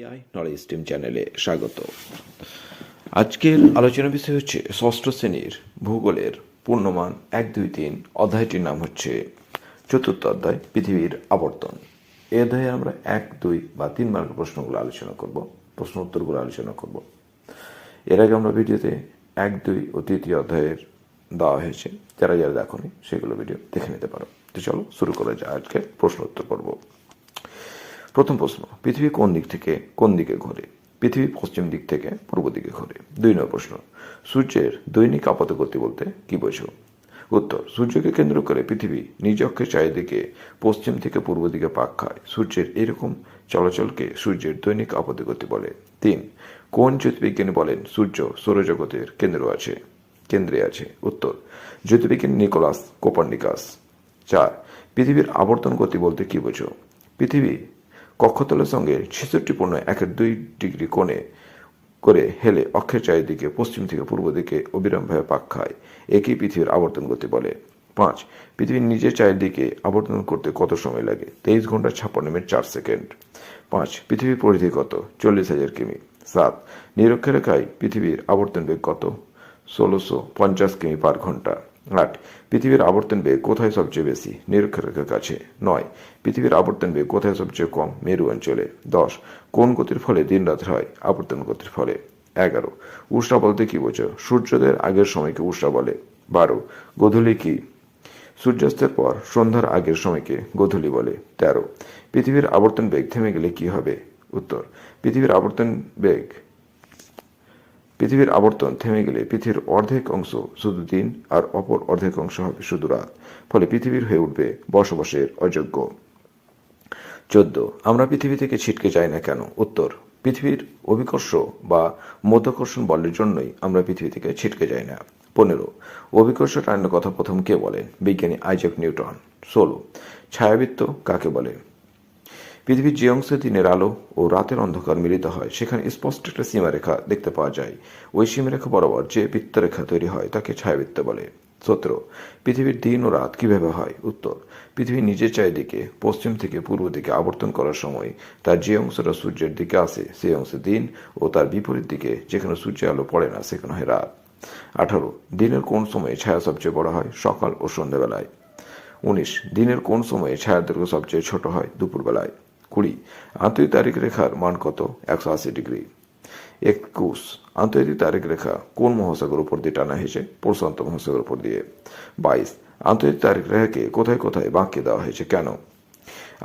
AI knowledge stream চ্যানেলে স্বাগত। আজকের আলোচনা বিষয় হচ্ছে ষষ্ঠ শ্রেণির ভূগোলের পূর্ণমান এক দুই তিন অধ্যায়টির নাম হচ্ছে চতুর্থ অধ্যায়, পৃথিবীর আবর্তন। এই অধ্যায়ে আমরা এক, দুই বা তিন মার্কের প্রশ্নগুলো আলোচনা করব, প্রশ্ন উত্তরগুলো আলোচনা করব। এর আগে আমরা ভিডিওতে এক, দুই ও তৃতীয় অধ্যায়ের দেওয়া হয়েছে, যারা যারা দেখনি সেগুলো ভিডিও দেখে নিতে পারো। তো চলো শুরু করা যায় আজকে প্রশ্ন উত্তর পর্ব। প্রথম প্রশ্ন, পৃথিবী কোন দিক থেকে, কোন দিকে ঘোরে? পৃথিবী পশ্চিম দিক থেকে, পূর্ব দিকে ঘোরে। দুই নম্বর প্রশ্ন, সূর্যের দৈনিক আপাত গতি বলতে কি বোঝো? উত্তর, সূর্যকে কেন্দ্র করে পৃথিবী নিজ অক্ষের চারিদিকে পশ্চিম থেকে পূর্ব দিকে পাক খায়। সূর্যের এরকম চলাচলকে সূর্যের দৈনিক গতি বলে। তিন, কোন জ্যোতির্বিজ্ঞানী বলেন সূর্য সৌরজগতের কেন্দ্র আছে? কেন্দ্রে আছে। উত্তর, জ্যোতির্বিজ্ঞানী নিকোলাস কোপার্নিকাস। চার, পৃথিবীর আবর্তন গতি বলতে কি বোঝো? পৃথিবী কক্ষতলের সঙ্গে ছেষট্টি পূর্ণ একের দুই ডিগ্রি কোণে করে হেলে অক্ষের চারিদিকে, পশ্চিম থেকে পূর্ব দিকে অবিরামভাবে পাক খায়। একই পৃথিবীর আবর্তন গতি বলে। পাঁচ, পৃথিবীর নিজের চারিদিকে আবর্তন করতে কত সময় লাগে? তেইশ ঘণ্টা ছাপ্পান্ন মিনিট চার সেকেন্ড। পাঁচ, পৃথিবীর পরিধি কত? চল্লিশ হাজার কিমি। সাত, নিরক্ষরেখায় পৃথিবীর আবর্তন বেগ কত? ষোলোশো পঞ্চাশ কিমি পার ঘণ্টা। আট, পৃথিবীর আবর্তন বেগ কোথায় সবচেয়ে বেশি? নিরক্ষরেখার কাছে নয়, পৃথিবীর আবর্তন বেগ কোথায় সবচেয়ে কম? মেরু অঞ্চলে। দশ, কোন গতির ফলে দিন রাত হয়? আবর্তন গতির ফলে। এগারো উষ্ণা বলতে কি বোঝো? সূর্যোদয়ের আগের সময়কে উষ্ণা বলে। বারো, গোধূলি কি? সূর্যাস্তের পর সন্ধ্যার আগের সময়কে গোধূলি বলে। তেরো, পৃথিবীর আবর্তন বেগ থেমে গেলে কি হবে? উত্তর, পৃথিবীর আবর্তন বেগ পৃথিবীর আবর্তন থেমে গেলে পৃথিবীর অর্ধেক অংশ শুধু দিন আর অপর অর্ধেক অংশ হবে শুধু রাত। ফলে পৃথিবীর হয়ে উঠবে বসবাসের অযোগ্য। চোদ্দ। আমরা পৃথিবী থেকে ছিটকে যাই না কেন? উত্তর। পৃথিবীর অভিকর্ষ বা মধ্যাকর্ষণ বলের জন্যই আমরা পৃথিবী থেকে ছিটকে যাই না। পনেরো। অভিকর্ষ টানের কথা প্রথম কে বলেন? বিজ্ঞানী আইজাক নিউটন। ষোলো। ছায়াবৃত্ত কাকে বলে? পৃথিবীর যে অংশে দিনের আলো ও রাতের অন্ধকার মিলিত হয়। সেখানে স্পষ্ট একটা সীমারেখা দেখতে পাওয়া যায়। ওই সীমারেখা বরাবর যে বৃত্তরেখা তৈরি হয়, তাকে ছায়াবৃত্ত বলে। সতেরো, পৃথিবীর দিন ও রাত কীভাবে হয়? উত্তর, পৃথিবী নিজের চারিদিকে, পশ্চিম থেকে পূর্ব দিকে আবর্তন করার সময় তার যে অংশটা সূর্যের দিকে আসে সেই অংশে দিন ও তার বিপরীত দিকে যেখানে সূর্যের আলো পড়ে না, সেখানে হয় রাত। আঠারো, দিনের কোন সময়ে ছায়া সবচেয়ে বড় হয়? সকাল ও সন্ধ্যাবেলায়। উনিশ, দিনের কোন সময়ে ছায়ার দৈর্ঘ্য সবচেয়ে ছোট হয়? দুপুরবেলায়। কুড়ি। আন্তরিক তারিখ রেখার মান কত? একশো আশি ডিগ্রি। একুশ। আন্তর্জাতিক তারিখ রেখা কোন মহাসাগর উপর দিয়ে টানা হয়েছে? প্রশান্ত মহাসাগর উপর দিয়ে। বাইশ। আন্তর্জাতিক তারিখ রেখাকে কোথায় কোথায় বাঁকিয়ে দেওয়া হয়েছে? কেন?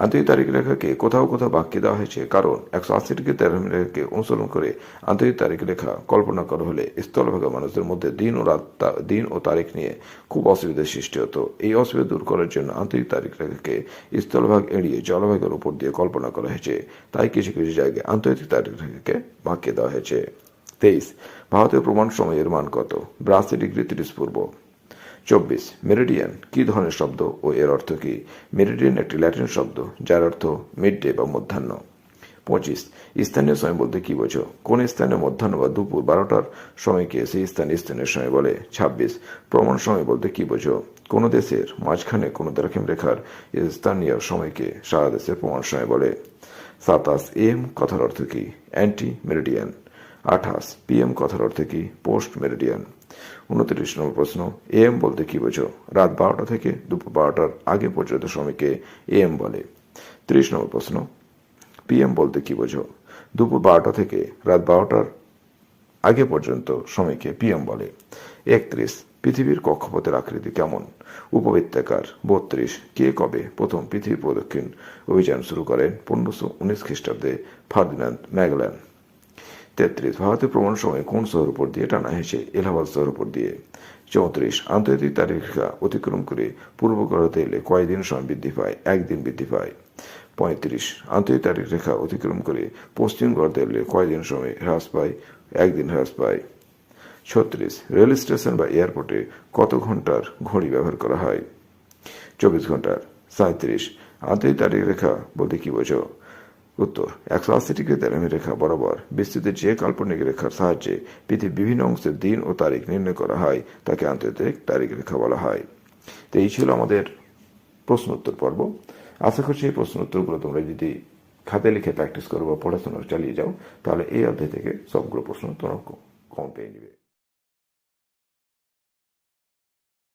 আন্তর্জাতিক তারিখ রেখাকে কোথাও কোথাও বাঁকিয়ে দেওয়া হয়েছে। কারণ একশো আশি ডিগ্রি তেরো রেখাকে অনুসরণ করে আন্তর্জাতিক তারিখ রেখা কল্পনা করা হলে স্থলভাগা মানুষদের মধ্যে দিন ও রাত দিন ও তারিখ নিয়ে খুব অসুবিধার সৃষ্টি হতো। এই অসুবিধা দূর করার জন্য আন্তরিক তারিখ রেখাকে স্থলভাগ এড়িয়ে জলভাগের উপর দিয়ে কল্পনা করা হয়েছে। তাই কিছু কিছু জায়গায় আন্তর্জাতিক তারিখ রেখাকে বাঁকিয়ে দেওয়া হয়েছে। তেইশ, ভারতীয় প্রমাণ সময়ের মান কত? বিরাশি ডিগ্রি তিরিশ পূর্ব। চব্বিশ, মেরিডিয়ান, কি ধরনের শব্দ ও এর অর্থ কি? মেরিডিয়ান একটি ল্যাটিন শব্দ, যার অর্থ মিড ডে বা মধ্যাহ্ন। পঁচিশ, স্থানীয় সময় বলতে কি বোঝো? কোন স্থানে মধ্যাহ্ন বা দুপুর বারোটার সময়কে সেই স্থানে স্থানীয় সময় বলে? ছাব্বিশ, প্রমাণ সময় বলতে কি বোঝো? কোন দেশের মাঝখানে কোনো দ্রাঘিম রেখার স্থানীয় সময়কে সারা দেশের প্রমাণ সময় বলে? সাতাশ, এম কথার অর্থ কি? অ্যান্টি মেরিডিয়ান আঠাশ পিএম কথার অর্থ কি? পোস্ট মেরিডিয়ান উনত্রিশ নম্বর প্রশ্ন, এএম বলতে কি বোঝো? রাত বারোটা থেকে দুপুর বারোটার আগে পর্যন্ত সময়কে এএম বলে। ত্রিশ নম্বর প্রশ্ন, পিএম বলতে কি বোঝো? দুপুর বারোটা থেকে রাত বারোটার আগে পর্যন্ত সময়কে পিএম বলে। একত্রিশ, পৃথিবীর কক্ষপথের আকৃতি কেমন? উপবৃত্তাকার, বত্রিশ, কে কবে প্রথম পৃথিবী প্রদক্ষিণ অভিযান শুরু করেন? পনেরোশো উনিশ খ্রিস্টাব্দে ফার্দিনান্দ ম্যাগল্যান্ড তেত্রিশ ভারতের ভ্রমণ সময় কোন শহর উপর দিয়ে টানা হয়েছে? এলাহাবাদ শহর উপর দিয়ে। চৌত্রিশ, আন্তর্জাতিক তারিখা অতিক্রম করে পূর্ব গ্রহতে এলে কয়দিন সময় বৃদ্ধি পায়? একদিন বৃদ্ধি পায়। পঁয়ত্রিশ, আন্তর্জাতিক তারিখ রেখা অতিক্রম করে পশ্চিম গ্রহতে এলে কয়দিন সময় হ্রাস পায়? একদিন হ্রাস পায়। ছত্রিশ, রেল স্টেশন বা এয়ারপোর্টে কত ঘণ্টার ঘড়ি ব্যবহার করা হয়? চব্বিশ ঘণ্টার। সাঁত্রিশ আন্তর্জাতিক তারিখ রেখা বলতে কি বোঝো? উত্তর একশো আশি ডিগ্রি তেরোমি রেখা বরাবর। বিস্তৃত যে কাল্পনিক রেখার সাহায্যে পৃথিবীর বিভিন্ন অংশের দিন ও তারিখ নির্ণয় করা হয়, তাকে আন্তর্জাতিক তারিখ রেখা বলা হয়। তো এই ছিল আমাদের প্রশ্ন উত্তর পর্ব। আশা করছি এই প্রশ্ন উত্তরগুলো তোমরা যদি খাতে লিখে প্র্যাকটিস করো বা পড়াশোনা চালিয়ে যাও, তাহলে এই অধ্যায় থেকে সবগুলো প্রশ্ন তোমরা কম পেয়ে নেবে।